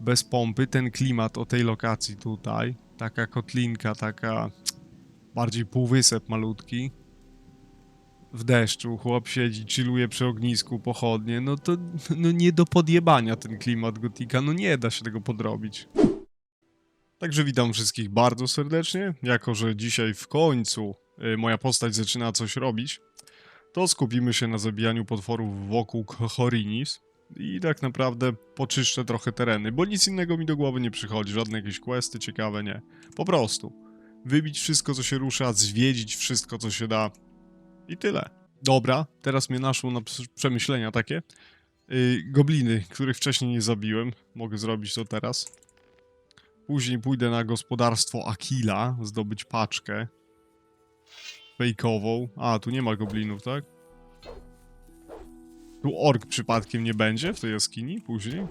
bez pompy, ten klimat o tej lokacji tutaj, taka kotlinka, taka bardziej półwysep malutki, w deszczu, chłop siedzi, chilluje przy ognisku, pochodnie, no to no nie do podjebania ten klimat gotika, no nie da się tego podrobić. Także witam wszystkich bardzo serdecznie, jako że dzisiaj w końcu y, moja postać zaczyna coś robić, to skupimy się na zabijaniu potworów wokół Chorinis i tak naprawdę poczyszczę trochę tereny, bo nic innego mi do głowy nie przychodzi, żadne jakieś questy ciekawe, nie. Po prostu wybić wszystko, co się rusza, zwiedzić wszystko, co się da i tyle. Dobra, teraz mnie naszło na przemyślenia takie. Yy, gobliny, których wcześniej nie zabiłem, mogę zrobić to teraz. Później pójdę na gospodarstwo Akila, zdobyć paczkę fejkową. A, tu nie ma goblinów, tak? Tu ork przypadkiem nie będzie w tej jaskini później?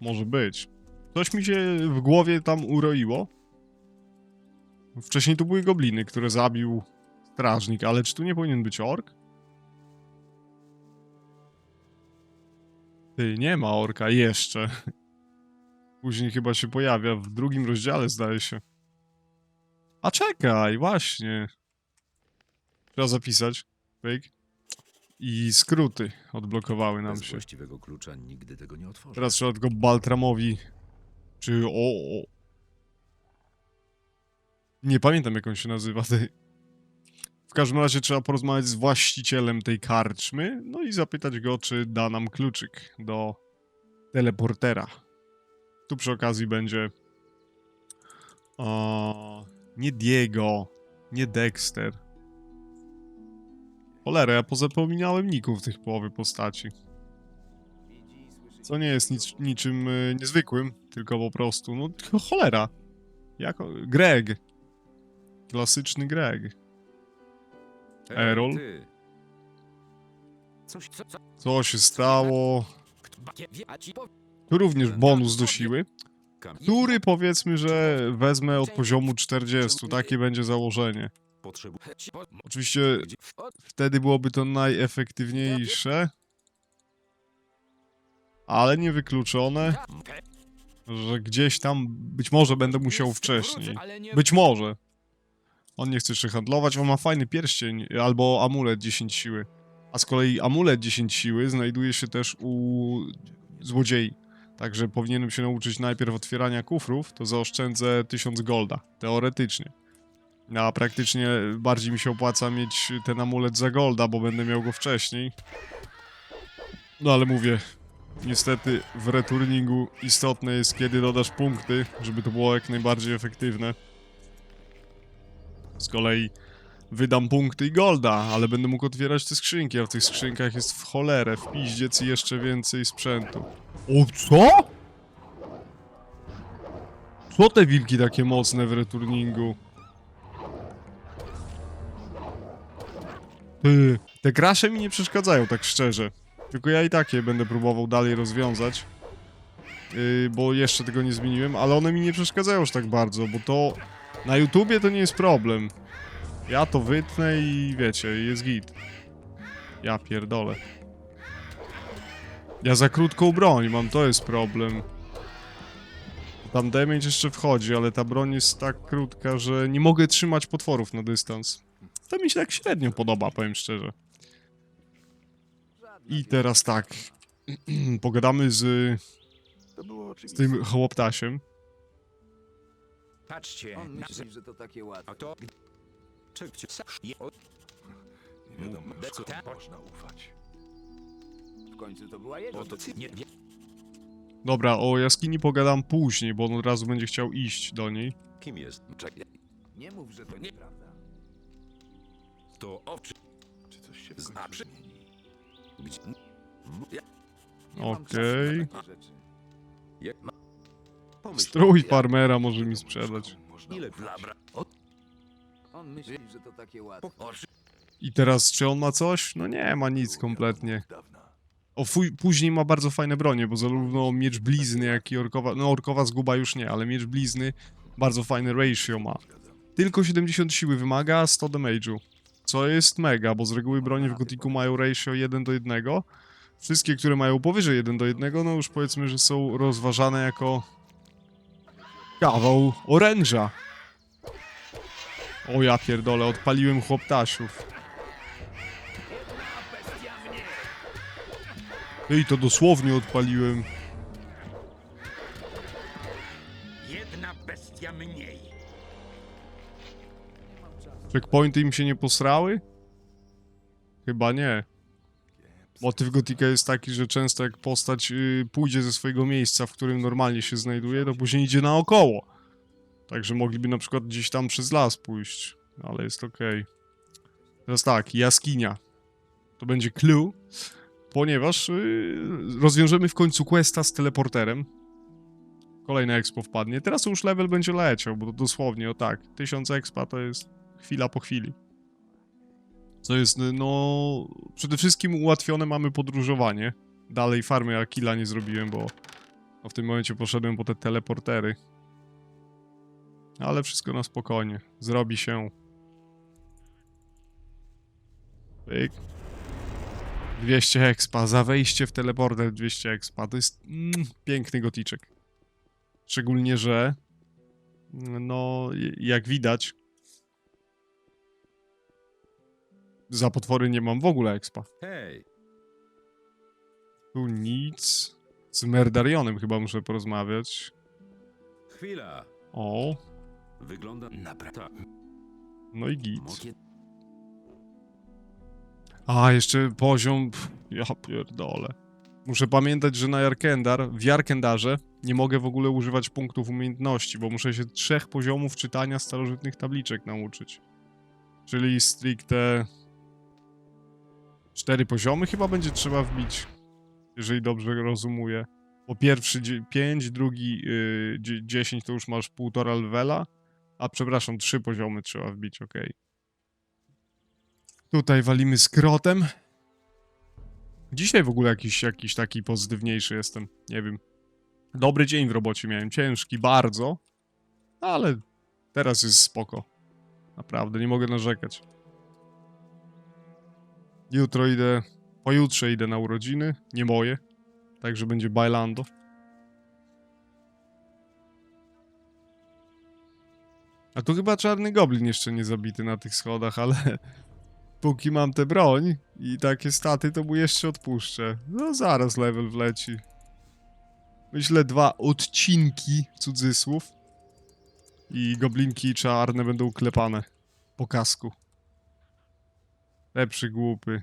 Może być. Coś mi się w głowie tam uroiło. Wcześniej tu były gobliny, które zabił strażnik, ale czy tu nie powinien być ork? Ty, nie ma orka jeszcze. Później chyba się pojawia w drugim rozdziale, zdaje się. A czekaj, właśnie. Trzeba zapisać. Pyk. I skróty odblokowały nam Bez się. właściwego klucza nigdy tego nie otworzę. Teraz trzeba tylko Baltramowi. Czy o, o. Nie pamiętam jak on się nazywa. Tej. W każdym razie trzeba porozmawiać z właścicielem tej karczmy. No i zapytać go, czy da nam kluczyk do teleportera. Tu przy okazji będzie. O, nie Diego, nie Dexter. Cholera, ja pozapominałem ników tych połowy postaci. Co nie jest nic, niczym y, niezwykłym, tylko po prostu, no tylko cholera. Jako... Greg. Klasyczny Greg. Ej, Errol? ty. Coś, co, co? Co się stało? Tu również bonus do siły, który powiedzmy, że wezmę od poziomu 40, takie będzie założenie. Oczywiście wtedy byłoby to najefektywniejsze, ale niewykluczone, że gdzieś tam być może będę musiał wcześniej. Być może. On nie chce jeszcze handlować, on ma fajny pierścień albo amulet 10 siły. A z kolei amulet 10 siły znajduje się też u złodziei. Także powinienem się nauczyć najpierw otwierania kufrów, to zaoszczędzę 1000 golda. Teoretycznie. A praktycznie bardziej mi się opłaca mieć ten amulet za golda, bo będę miał go wcześniej. No ale mówię, niestety w returningu istotne jest kiedy dodasz punkty, żeby to było jak najbardziej efektywne. Z kolei wydam punkty i golda, ale będę mógł otwierać te skrzynki, a w tych skrzynkach jest w cholerę, w piździec i jeszcze więcej sprzętu. O co? Co te wilki takie mocne w returningu? Te krasze mi nie przeszkadzają, tak szczerze. Tylko ja i takie będę próbował dalej rozwiązać. Yy, bo jeszcze tego nie zmieniłem, ale one mi nie przeszkadzają już tak bardzo, bo to na YouTubie to nie jest problem. Ja to wytnę i wiecie, jest git. Ja pierdolę. Ja za krótką broń mam, to jest problem. Tam damage jeszcze wchodzi, ale ta broń jest tak krótka, że nie mogę trzymać potworów na dystans. To mi się tak średnio podoba, powiem szczerze. I teraz tak. Pogadamy z, To było z tym chłoptasiem. Patrzcie. On myśli, że to takie łatwe. A to... O- Nie wiadomo, Decu- ta- komu można ufać. W końcu to była jego to... Nie, nie. Dobra, o jaskini pogadam później, bo on od razu będzie chciał iść do niej. Kim jest? Czekaj. Nie mów, że to nieprawda. To oczy. Czy coś się w Zna- końcu zmieni? Gdzie... Ja... Nie mam Okej. czasu na takie rzeczy. Jak ma... Pomyśl... Strój ja- farmera może mi sprzedać. Można Ile. O... On myśli, że to takie łatwe. Oczy... I teraz, czy on ma coś? No nie, ma nic kompletnie. Od dawna. O, fuj, później ma bardzo fajne bronie, bo zarówno miecz blizny, jak i orkowa... No, orkowa zguba już nie, ale miecz blizny bardzo fajne ratio ma. Tylko 70 siły wymaga, 100 damage'u. Co jest mega, bo z reguły broni w Gotiku mają ratio 1 do 1. Wszystkie, które mają powyżej 1 do 1, no już powiedzmy, że są rozważane jako kawał oręża. O ja pierdolę, odpaliłem chłoptasiów. Ej, to dosłownie odpaliłem. Jedna bestia mniej. Checkpointy im się nie posrały? Chyba nie. Motyw Gotika jest taki, że często jak postać y, pójdzie ze swojego miejsca, w którym normalnie się znajduje, to później idzie naokoło. Także mogliby na przykład gdzieś tam przez las pójść, ale jest okej. Teraz tak, jaskinia. To będzie clue, ponieważ y, rozwiążemy w końcu questa z teleporterem. Kolejne expo wpadnie. Teraz już level będzie leciał, bo dosłownie, o tak, 1000 expa to jest chwila po chwili. Co jest, no, przede wszystkim ułatwione mamy podróżowanie. Dalej farmy Akila nie zrobiłem, bo w tym momencie poszedłem po te teleportery. Ale wszystko na spokojnie. Zrobi się. Pyk. 200 expa. Za wejście w teleporter 200 expa. To jest mm, piękny goticzek. Szczególnie, że no, jak widać, za potwory nie mam w ogóle expa. Hej, Tu nic. Z Merdarionem chyba muszę porozmawiać. chwila. O, Wygląda... Naprawdę. Tak. no i git. A, jeszcze poziom... pff, Ja pierdolę. Muszę pamiętać, że na Jarkendar, w Jarkendarze nie mogę w ogóle używać punktów umiejętności, bo muszę się trzech poziomów czytania starożytnych tabliczek nauczyć. Czyli stricte... Cztery poziomy chyba będzie trzeba wbić, jeżeli dobrze rozumuję. Po pierwszy 5, drugi y, 10 to już masz półtora levela, a przepraszam, trzy poziomy trzeba wbić, okej. Tutaj walimy skrotem. Dzisiaj w ogóle jakiś, jakiś taki pozytywniejszy jestem. Nie wiem. Dobry dzień w robocie miałem. Ciężki bardzo. Ale teraz jest spoko. Naprawdę, nie mogę narzekać. Jutro idę... Pojutrze idę na urodziny. Nie moje. Także będzie bailando. A tu chyba czarny goblin jeszcze nie zabity na tych schodach, ale póki mam tę broń i takie staty, to mu jeszcze odpuszczę. No zaraz level wleci. Myślę dwa odcinki, cudzysłów. I goblinki czarne będą klepane po kasku. Lepszy głupy.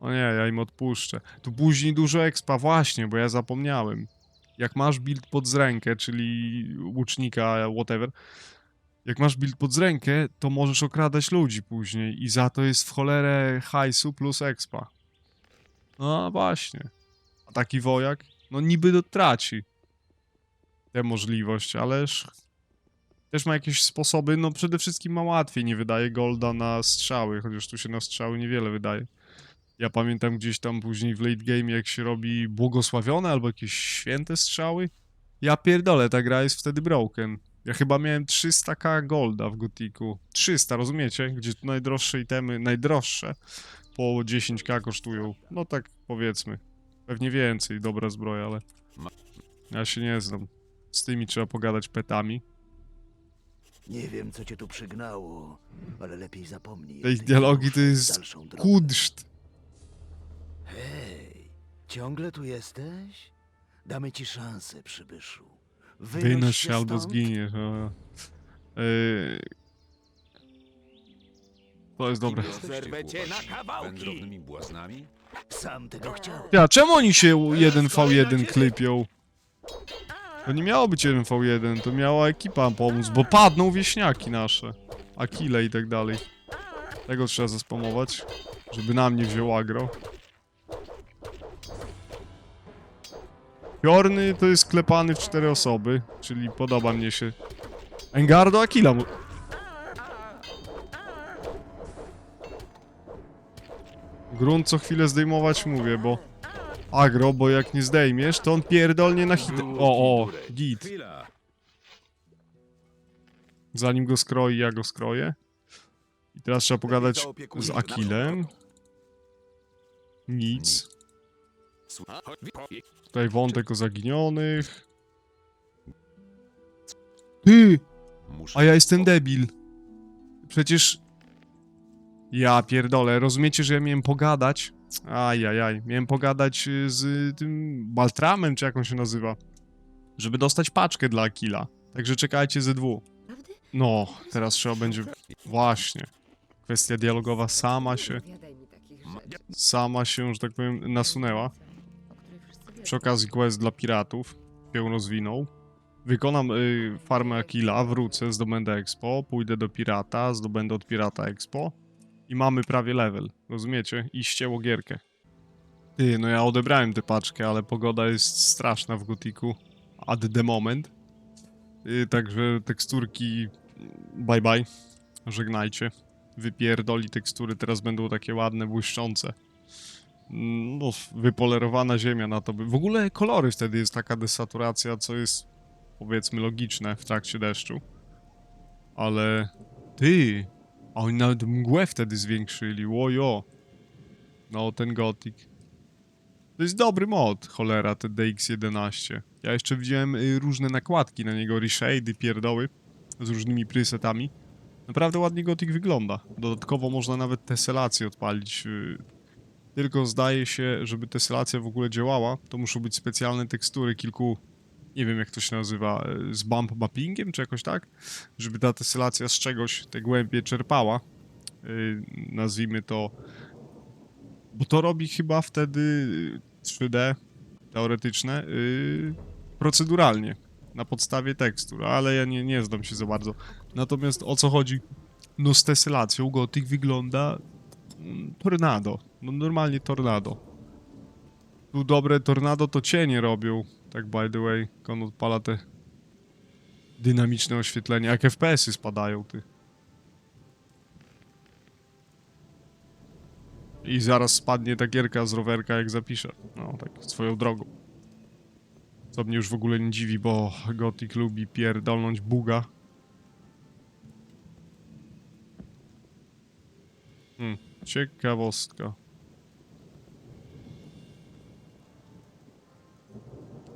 O nie, ja im odpuszczę. Tu później dużo expa, właśnie, bo ja zapomniałem. Jak masz build pod rękę, czyli łucznika, whatever, jak masz build pod rękę, to możesz okradać ludzi później i za to jest w cholerę hajsu plus expa. No właśnie. A taki wojak, no niby traci tę możliwość, ależ też ma jakieś sposoby, no przede wszystkim ma łatwiej, nie wydaje golda na strzały, chociaż tu się na strzały niewiele wydaje. Ja pamiętam gdzieś tam później w late game, jak się robi błogosławione albo jakieś święte strzały. Ja pierdolę, ta gra jest wtedy broken. Ja chyba miałem 300k golda w Gotiku. 300, rozumiecie? Gdzie tu najdroższe itemy, najdroższe, po 10k kosztują. No tak powiedzmy. Pewnie więcej, dobra zbroja, ale... Ja się nie znam. Z tymi trzeba pogadać petami. Nie wiem, co cię tu przygnało, ale lepiej zapomnij. Te ty dialogi to jest. Kudszt. Hej, ciągle tu jesteś? Damy ci szansę, przybyszu. Wynoś się albo stąd. zginiesz. O. Yy... To jest dobre. Zerwę cię na kawałki. Wędrownymi błaznami? Sam tego chciał. Ja, czemu oni się 1v1 klypią? To nie miało być 1v1, to miała ekipa pomóc, bo padną wieśniaki nasze. Akile i tak dalej. Tego trzeba zaspamować, żeby na mnie wziął agro. Piorny to jest klepany w cztery osoby, czyli podoba mnie się. Engardo Akila. Grunt co chwilę zdejmować mówię, bo... Agro, bo jak nie zdejmiesz, to on pierdolnie na hit... O, o, git. Zanim go skroi, ja go skroję. I teraz trzeba pogadać z Akilem. Nic. Tutaj wątek o zaginionych. Ty! A ja jestem debil. Przecież... Ja pierdolę, rozumiecie, że ja miałem pogadać? Ajajaj, miałem pogadać y, z tym Baltramem, czy jak on się nazywa? Żeby dostać paczkę dla Akila. Także czekajcie ze dwu. No, teraz trzeba będzie... Właśnie. Kwestia dialogowa sama się... Sama się, że tak powiem, nasunęła. Przy okazji quest dla piratów się rozwinął. Wykonam y, farmę Akila, wrócę, zdobędę expo, pójdę do pirata, zdobędę od pirata expo i mamy prawie level, rozumiecie? I ścięło gierkę. Ty, no ja odebrałem tę paczkę, ale pogoda jest straszna w Gotiku at the moment. Y, także teksturki bye bye, żegnajcie. Wypierdoli tekstury, teraz będą takie ładne, błyszczące. Mm, No, wypolerowana ziemia na to by... W ogóle kolory wtedy jest taka desaturacja, co jest powiedzmy logiczne w trakcie deszczu. Ale... Ty! A oni nawet mgłę wtedy zwiększyli, łojo! No, ten Gothic. To jest dobry mod, cholera, ten DX11. Ja jeszcze widziałem y, różne nakładki na niego, reshady, pierdoły, z różnymi presetami. Naprawdę ładnie Gothic wygląda. Dodatkowo można nawet tesselację odpalić y, tylko zdaje się, żeby tesylacja w ogóle działała, to muszą być specjalne tekstury kilku, nie wiem jak to się nazywa, e, z bump mappingiem czy jakoś tak, żeby ta tesylacja z czegoś te głębie czerpała, yy, nazwijmy to, bo to robi chyba wtedy y, 3D teoretyczne yy, proceduralnie, na podstawie tekstur, ale ja nie, nie znam się za bardzo. Natomiast o co chodzi? No z tesylacją Gothic wygląda mm, tornado. No normalnie tornado. Tu dobre tornado to cienie robią. Tak by the way, on odpala te dynamiczne oświetlenie. Jak FPS-y spadają, ty. I zaraz spadnie ta gierka z rowerka, jak zapiszę. No, tak swoją drogą. Co mnie już w ogóle nie dziwi, bo Gothic lubi pierdolnąć buga. Hmm, ciekawostka.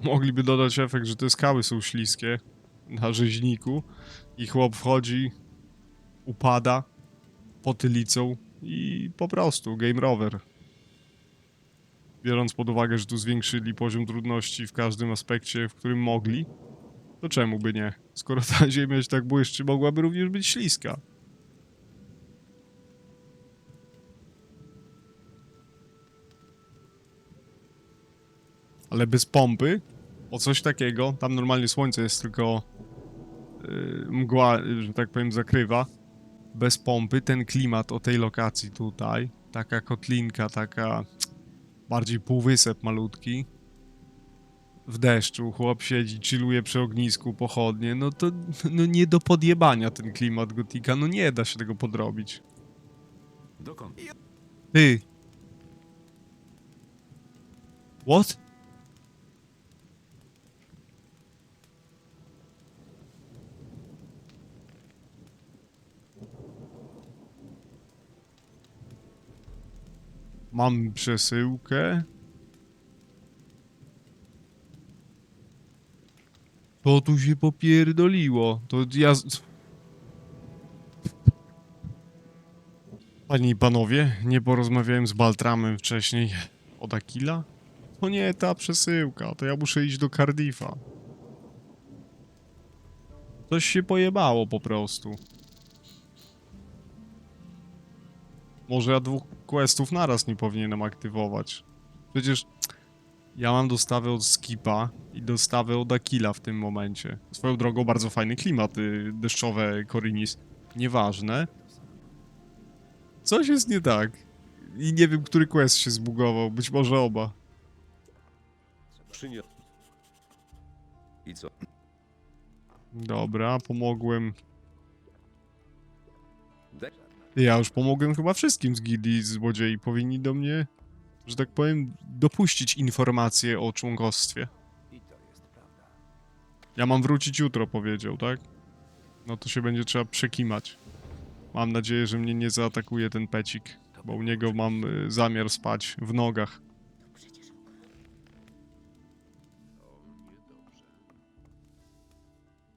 Mogliby dodać efekt, że te skały są śliskie na rzeźniku i chłop wchodzi, upada potylicą i po prostu game rover. Biorąc pod uwagę, że tu zwiększyli poziom trudności w każdym aspekcie, w którym mogli, to czemu by nie? Skoro ta ziemia się tak błyszczy, mogłaby również być śliska. Ale bez pompy, o coś takiego, tam normalnie słońce jest tylko yy, mgła, że tak powiem, zakrywa. Bez pompy ten klimat o tej lokacji tutaj, taka kotlinka, taka bardziej półwysep malutki, w deszczu, chłop siedzi, chilluje przy ognisku, pochodnie, no to no nie do podjebania ten klimat gotika, no nie da się tego podrobić. Dokąd? Ty! What? Mam przesyłkę. To tu się popierdoliło. To ja... Panie i panowie, nie porozmawiałem z Baltramem wcześniej od Akila? To nie ta przesyłka, to ja muszę iść do Cardiffa. Coś się pojebało po prostu. Może ja dwóch questów naraz nie powinienem aktywować. Przecież ja mam dostawę od Skipa i dostawę od Akila w tym momencie. Swoją drogą bardzo fajny klimat y, deszczowe Korinis. Nieważne. Coś jest nie tak. I nie wiem, który quest się zbugował. Być może oba. Przyniosł. I co? Dobra, pomogłem. Ja już pomogłem chyba wszystkim z gildii złodziei. Powinni do mnie, że tak powiem, dopuścić informacje o członkostwie. I to jest prawda. Ja mam wrócić jutro, powiedział, tak? no to się będzie trzeba przekimać. Mam nadzieję, że mnie nie zaatakuje ten pecik, bo u niego mam y, zamiar spać w nogach.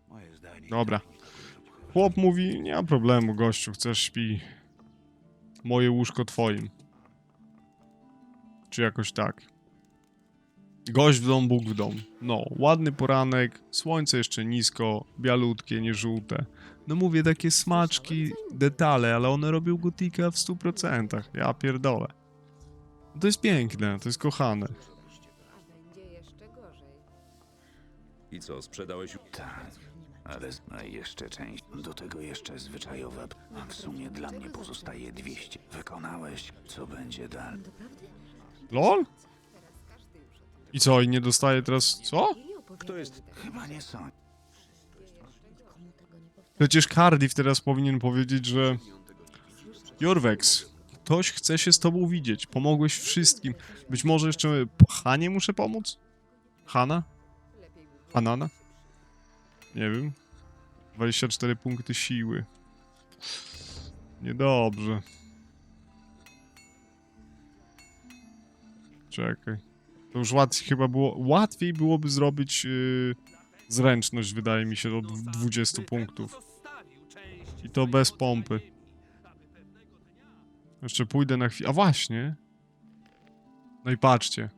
Moje zdanie. Dobra. Chłop mówi, nie ma problemu, gościu, chcesz śpi. Moje łóżko twoim. Czy jakoś tak. Gość w dom, Bóg w dom. No, ładny poranek, słońce jeszcze nisko, bialutkie, nie żółte. No mówię, takie smaczki, detale, ale one robią gotika w 100%. Ja pierdolę. To jest piękne, to jest kochane. I co, sprzedałeś? Tak, ale i jeszcze część. Do tego jeszcze zwyczajowa. A w sumie dla mnie pozostaje 200. Wykonałeś, co będzie dalej? Doprawdy? LOL? I co, i nie dostaje teraz... Co? Kto jest- Chyba nie sądzę. Nikomu tego nie powtarzam. Przecież Cardiff teraz powinien powiedzieć, że... Jorwex, ktoś chce się z tobą widzieć. Pomogłeś wszystkim. Być może jeszcze Hanie muszę pomóc? Było. Hanana? Nie wiem. 24 punkty siły. Niedobrze. Czekaj. To już łatwiej chyba było... Łatwiej byłoby zrobić yy, zręczność, wydaje mi się, do dw- 20 punktów. I to bez pompy. Jeszcze pójdę na chwilę. A właśnie. No i patrzcie.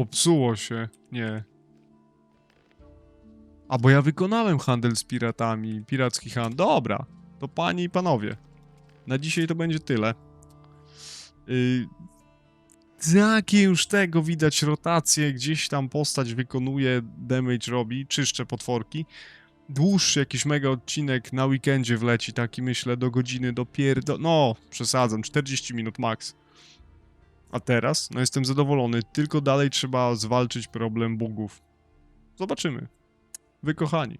Popsuło się. Nie. A bo ja wykonałem handel z piratami. Piracki handel. Dobra. To panie i panowie. Na dzisiaj to będzie tyle. Yy, takie już tego widać rotacje, gdzieś tam postać wykonuje, damage robi, czyszczę potworki. Dłuższy jakiś mega odcinek na weekendzie wleci, taki myślę do godziny, do pierdo... No, przesadzam, 40 minut max. A teraz? No jestem zadowolony, tylko dalej trzeba zwalczyć problem bugów. Zobaczymy. Wy kochani.